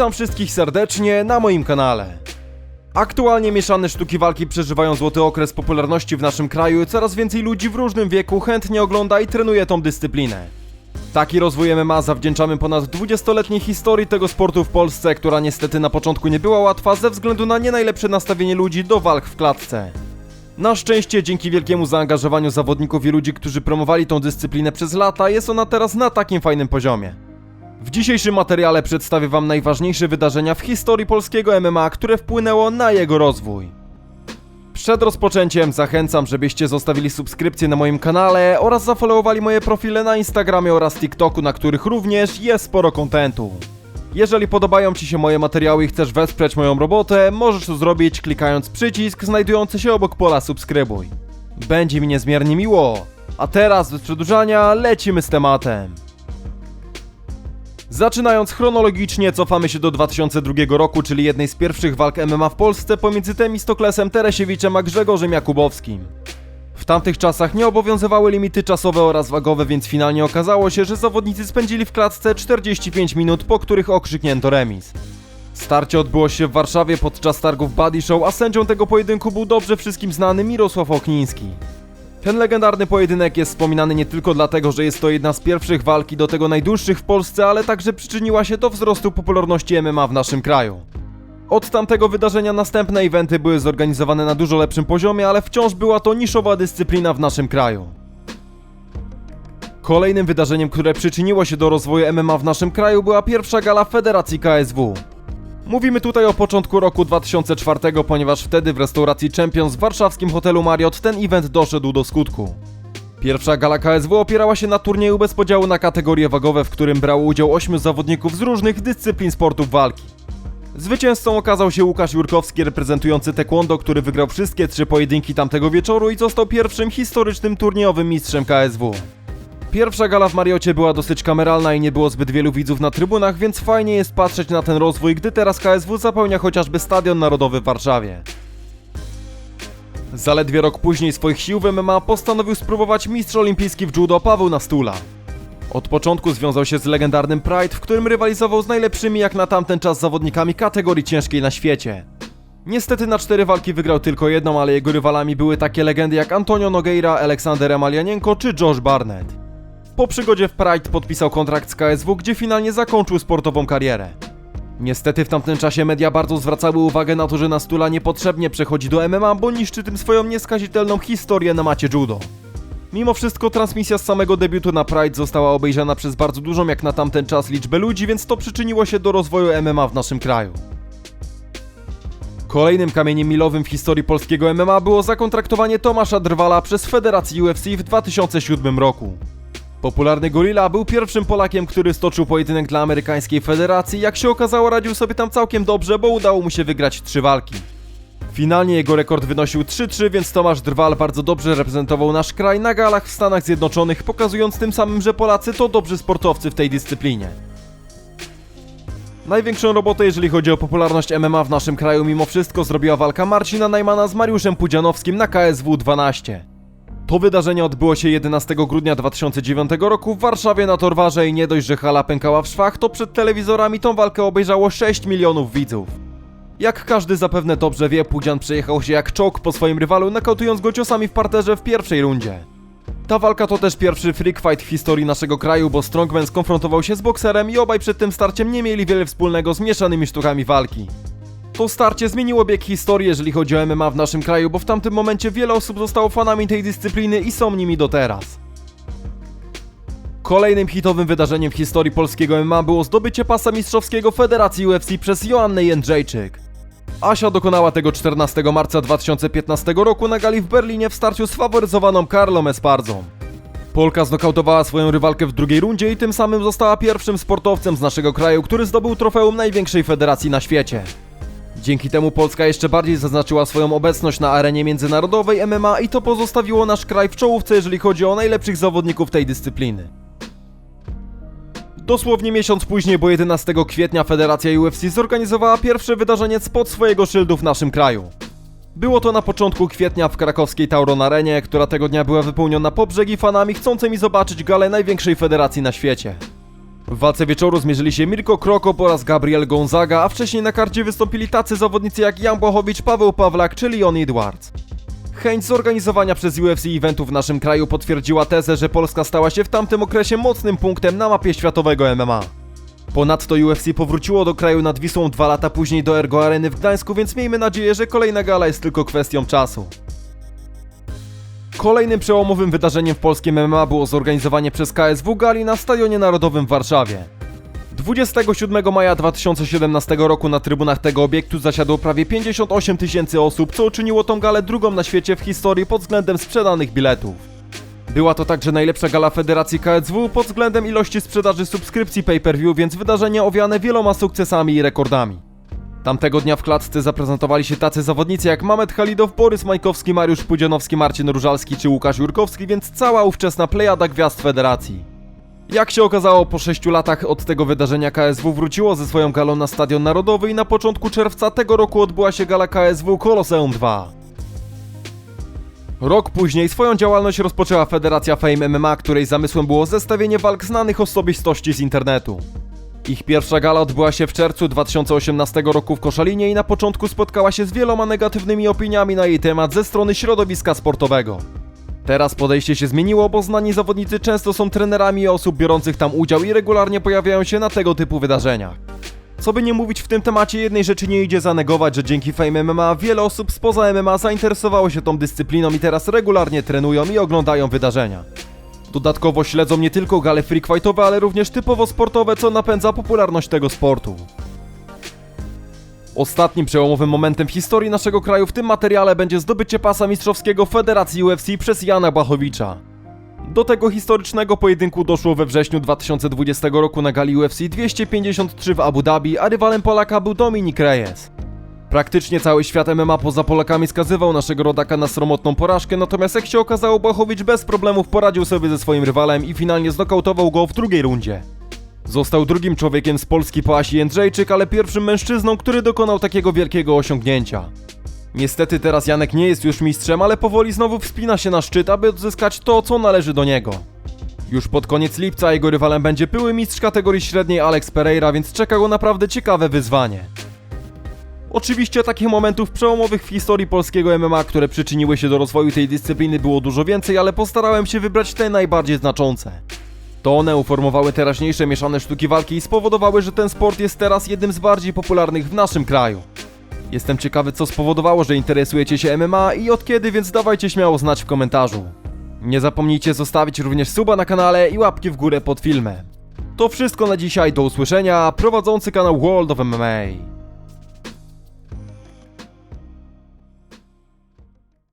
Witam wszystkich serdecznie na moim kanale. Aktualnie mieszane sztuki walki przeżywają złoty okres popularności w naszym kraju coraz więcej ludzi w różnym wieku chętnie ogląda i trenuje tą dyscyplinę. Taki rozwój MMA zawdzięczamy ponad 20-letniej historii tego sportu w Polsce, która niestety na początku nie była łatwa ze względu na nie najlepsze nastawienie ludzi do walk w klatce. Na szczęście, dzięki wielkiemu zaangażowaniu zawodników i ludzi, którzy promowali tą dyscyplinę przez lata, jest ona teraz na takim fajnym poziomie. W dzisiejszym materiale przedstawię Wam najważniejsze wydarzenia w historii polskiego MMA, które wpłynęło na jego rozwój. Przed rozpoczęciem zachęcam, żebyście zostawili subskrypcję na moim kanale oraz zafollowowali moje profile na Instagramie oraz TikToku, na których również jest sporo kontentu. Jeżeli podobają Ci się moje materiały i chcesz wesprzeć moją robotę, możesz to zrobić klikając przycisk znajdujący się obok pola subskrybuj. Będzie mi niezmiernie miło. A teraz bez przedłużania lecimy z tematem. Zaczynając chronologicznie, cofamy się do 2002 roku, czyli jednej z pierwszych walk MMA w Polsce pomiędzy Temistoklesem Teresiewiczem a Grzegorzem Jakubowskim. W tamtych czasach nie obowiązywały limity czasowe oraz wagowe, więc finalnie okazało się, że zawodnicy spędzili w klatce 45 minut, po których okrzyknięto remis. Starcie odbyło się w Warszawie podczas targów Buddy Show, a sędzią tego pojedynku był dobrze wszystkim znany Mirosław Okniński. Ten legendarny pojedynek jest wspominany nie tylko dlatego, że jest to jedna z pierwszych walk i do tego najdłuższych w Polsce, ale także przyczyniła się do wzrostu popularności MMA w naszym kraju. Od tamtego wydarzenia następne eventy były zorganizowane na dużo lepszym poziomie, ale wciąż była to niszowa dyscyplina w naszym kraju. Kolejnym wydarzeniem, które przyczyniło się do rozwoju MMA w naszym kraju była pierwsza gala Federacji KSW. Mówimy tutaj o początku roku 2004, ponieważ wtedy w restauracji Champions w warszawskim hotelu Marriott ten event doszedł do skutku. Pierwsza gala KSW opierała się na turnieju bez podziału na kategorie wagowe, w którym brało udział 8 zawodników z różnych dyscyplin sportów walki. Zwycięzcą okazał się Łukasz Jurkowski reprezentujący taekwondo, który wygrał wszystkie trzy pojedynki tamtego wieczoru i został pierwszym historycznym turniejowym mistrzem KSW. Pierwsza gala w Mariocie była dosyć kameralna i nie było zbyt wielu widzów na trybunach, więc fajnie jest patrzeć na ten rozwój, gdy teraz KSW zapełnia chociażby Stadion Narodowy w Warszawie. Zaledwie rok później swoich sił w MMA postanowił spróbować mistrz olimpijski w judo Paweł Nastula. Od początku związał się z legendarnym Pride, w którym rywalizował z najlepszymi jak na tamten czas zawodnikami kategorii ciężkiej na świecie. Niestety na cztery walki wygrał tylko jedną, ale jego rywalami były takie legendy jak Antonio Nogueira, Aleksander Emelianenko czy Josh Barnett. Po przygodzie w Pride podpisał kontrakt z KSW, gdzie finalnie zakończył sportową karierę. Niestety w tamtym czasie media bardzo zwracały uwagę na to, że Nastula niepotrzebnie przechodzi do MMA, bo niszczy tym swoją nieskazitelną historię na macie judo. Mimo wszystko transmisja z samego debiutu na Pride została obejrzana przez bardzo dużą jak na tamten czas liczbę ludzi, więc to przyczyniło się do rozwoju MMA w naszym kraju. Kolejnym kamieniem milowym w historii polskiego MMA było zakontraktowanie Tomasza Drwala przez Federację UFC w 2007 roku. Popularny Gorilla był pierwszym Polakiem, który stoczył pojedynek dla amerykańskiej federacji. Jak się okazało, radził sobie tam całkiem dobrze, bo udało mu się wygrać trzy walki. Finalnie jego rekord wynosił 3-3, więc Tomasz Drwal bardzo dobrze reprezentował nasz kraj na galach w Stanach Zjednoczonych, pokazując tym samym, że Polacy to dobrzy sportowcy w tej dyscyplinie. Największą robotę, jeżeli chodzi o popularność MMA w naszym kraju, mimo wszystko zrobiła walka Marcina Najmana z Mariuszem Pudzianowskim na KSW 12. To wydarzenie odbyło się 11 grudnia 2009 roku w Warszawie na Torwarze i nie dość, że hala pękała w szwach, to przed telewizorami tą walkę obejrzało 6 milionów widzów. Jak każdy zapewne dobrze wie, Pudzian przejechał się jak czołg po swoim rywalu, nakautując go ciosami w parterze w pierwszej rundzie. Ta walka to też pierwszy freak fight w historii naszego kraju, bo Strongman skonfrontował się z bokserem i obaj przed tym starciem nie mieli wiele wspólnego z mieszanymi sztukami walki. To starcie zmieniło bieg historii, jeżeli chodzi o MMA w naszym kraju, bo w tamtym momencie wiele osób zostało fanami tej dyscypliny i są nimi do teraz. Kolejnym hitowym wydarzeniem w historii polskiego MMA było zdobycie pasa mistrzowskiego Federacji UFC przez Joannę Jędrzejczyk. Asia dokonała tego 14 marca 2015 roku na gali w Berlinie w starciu z faworyzowaną Karlą Espardzą. Polka znokautowała swoją rywalkę w drugiej rundzie i tym samym została pierwszym sportowcem z naszego kraju, który zdobył trofeum największej federacji na świecie. Dzięki temu Polska jeszcze bardziej zaznaczyła swoją obecność na arenie międzynarodowej MMA i to pozostawiło nasz kraj w czołówce, jeżeli chodzi o najlepszych zawodników tej dyscypliny. Dosłownie miesiąc później, bo 11 kwietnia Federacja UFC zorganizowała pierwsze wydarzenie spod swojego szyldu w naszym kraju. Było to na początku kwietnia w krakowskiej Tauron Arenie, która tego dnia była wypełniona po brzegi fanami chcącymi zobaczyć galę największej federacji na świecie. W walce wieczoru zmierzyli się Mirko Krokop oraz Gabriel Gonzaga, a wcześniej na karcie wystąpili tacy zawodnicy jak Jan Błachowicz, Paweł Pawlak czy Leon Edwards. Chęć zorganizowania przez UFC eventów w naszym kraju potwierdziła tezę, że Polska stała się w tamtym okresie mocnym punktem na mapie światowego MMA. Ponadto UFC powróciło do kraju nad Wisłą dwa lata później do Ergo Areny w Gdańsku, więc miejmy nadzieję, że kolejna gala jest tylko kwestią czasu. Kolejnym przełomowym wydarzeniem w polskim MMA było zorganizowanie przez KSW gali na Stadionie Narodowym w Warszawie. 27 maja 2017 roku na trybunach tego obiektu zasiadło prawie 58 tysięcy osób, co uczyniło tą galę drugą na świecie w historii pod względem sprzedanych biletów. Była to także najlepsza gala Federacji KSW pod względem ilości sprzedaży subskrypcji pay-per-view, więc wydarzenie owiane wieloma sukcesami i rekordami. Tamtego dnia w klatce zaprezentowali się tacy zawodnicy jak Mamet Halidow, Borys Majkowski, Mariusz Pudzianowski, Marcin Różalski czy Łukasz Jurkowski, więc cała ówczesna plejada gwiazd Federacji. Jak się okazało, po 6 latach od tego wydarzenia KSW wróciło ze swoją galą na Stadion Narodowy i na początku czerwca tego roku odbyła się gala KSW Koloseum 2. Rok później swoją działalność rozpoczęła Federacja Fame MMA, której zamysłem było zestawienie walk znanych osobistości z internetu. Ich pierwsza gala odbyła się w czerwcu 2018 roku w Koszalinie i na początku spotkała się z wieloma negatywnymi opiniami na jej temat ze strony środowiska sportowego. Teraz podejście się zmieniło, bo znani zawodnicy często są trenerami osób biorących tam udział i regularnie pojawiają się na tego typu wydarzeniach. Co by nie mówić w tym temacie, jednej rzeczy nie idzie zanegować, że dzięki Fame MMA wiele osób spoza MMA zainteresowało się tą dyscypliną i teraz regularnie trenują i oglądają wydarzenia. Dodatkowo śledzą nie tylko gale freak fightowe, ale również typowo sportowe, co napędza popularność tego sportu. Ostatnim przełomowym momentem w historii naszego kraju w tym materiale będzie zdobycie pasa mistrzowskiego Federacji UFC przez Jana Błachowicza. Do tego historycznego pojedynku doszło we wrześniu 2020 roku na gali UFC 253 w Abu Dhabi, a rywalem Polaka był Dominik Reyes. Praktycznie cały świat MMA poza Polakami skazywał naszego rodaka na sromotną porażkę, natomiast jak się okazało, Błachowicz bez problemów poradził sobie ze swoim rywalem i finalnie znokautował go w drugiej rundzie. Został drugim człowiekiem z Polski po Asi Jędrzejczyk, ale pierwszym mężczyzną, który dokonał takiego wielkiego osiągnięcia. Niestety teraz Janek nie jest już mistrzem, ale powoli znowu wspina się na szczyt, aby odzyskać to, co należy do niego. Już pod koniec lipca jego rywalem będzie były mistrz kategorii średniej Alex Pereira, więc czeka go naprawdę ciekawe wyzwanie. Oczywiście takich momentów przełomowych w historii polskiego MMA, które przyczyniły się do rozwoju tej dyscypliny było dużo więcej, ale postarałem się wybrać te najbardziej znaczące. To one uformowały teraźniejsze mieszane sztuki walki i spowodowały, że ten sport jest teraz jednym z bardziej popularnych w naszym kraju. Jestem ciekawy, co spowodowało, że interesujecie się MMA i od kiedy, więc dawajcie śmiało znać w komentarzu. Nie zapomnijcie zostawić również suba na kanale i łapki w górę pod filmem. To wszystko na dzisiaj, do usłyszenia, prowadzący kanał World of MMA.